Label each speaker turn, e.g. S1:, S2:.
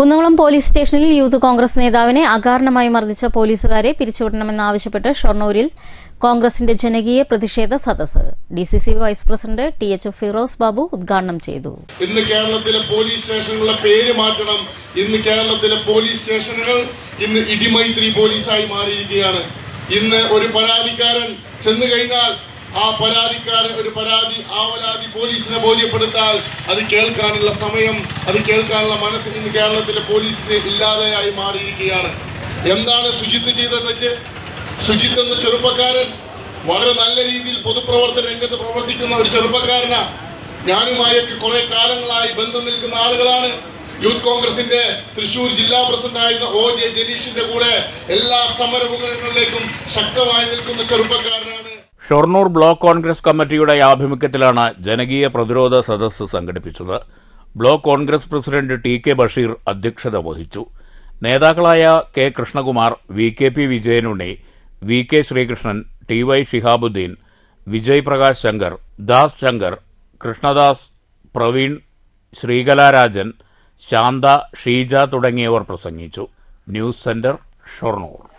S1: Kunnamkulam police സ്റ്റേഷനിൽ youth Congress നേതാവിനെ അകാരണമായി മർദ്ദിച്ച പോലീസുകാരെ പിരിച്ചുവിടണമെന്നാവശ്യപ്പെട്ട് ഷൊർണൂരിൽ കോൺഗ്രസിന്റെ ജനകീയ പ്രതിഷേധ സദസ് D C C vice president T H Firoz Babu ഉദ്ഘാടനം ചെയ്തു.
S2: ഇന്ന് കേരളത്തിലെ പോലീസ് സ്റ്റേഷനുകളുടെ പേര് മാറ്റണം. ഇന്ന് കേരളത്തിലെ പോലീസ് സ്റ്റേഷനുകൾ ഇന്ന് ഇടിമൈത്രി പോലീസായി മാറിയിരിക്കുകയാണ്. ഇന്ന് ഒരു പരാതിക്കാരൻ ചെന്നു കഴിഞ്ഞാൽ ആ പരാതിക്കാരൻ ഒരു പരാതി ആവലാതി പോലീസിനെ ബോധ്യപ്പെടുത്താൽ അത് കേൾക്കാനുള്ള സമയം അത് കേൾക്കാനുള്ള മനസ്സ് ഇന്ന് കേരളത്തിലെ പോലീസിന് ഇല്ലാതെയായി മാറിയിരിക്കുകയാണ്. എന്താണ് സുജിത്ത് ചെയ്ത തെറ്റ്? സുജിത്ത് എന്ന ചെറുപ്പക്കാരൻ വളരെ നല്ല രീതിയിൽ പൊതുപ്രവർത്തന രംഗത്ത് പ്രവർത്തിക്കുന്ന ഒരു ചെറുപ്പക്കാരനാ. ഞാനുമായൊക്കെ കുറെ കാലങ്ങളായി ബന്ധം നിൽക്കുന്ന ആളുകളാണ്. യൂത്ത് കോൺഗ്രസിന്റെ തൃശൂർ ജില്ലാ പ്രസിഡന്റ് ആയിരുന്ന ഒ ജെ ജനീഷിന്റെ കൂടെ എല്ലാ സമരമുഖങ്ങളിലേക്കും ശക്തമായി നിൽക്കുന്ന ചെറുപ്പക്കാരനാണ്
S3: ഷൊർണൂർ ബ്ലോക്ക് കോൺഗ്രസ് കമ്മിറ്റിയുടെ ആഭിമുഖ്യത്തിലാണ് ജനകീയ പ്രതിരോധ സദസ്സ് സംഘടിപ്പിച്ചത്. Block congress president T K Basheer അധ്യക്ഷത വഹിച്ചു. നേതാക്കളായ K Krishnakumar V K P Vijayanunni V K Sreekrishnan T Y Shihabuddeen Vijay Prakash Shankar Das Shankar Krishnadas Praveen Sreekalarajan Shantha Sheeja തുടങ്ങിയവർ പ്രസംഗിച്ചു. News centre Shoranur.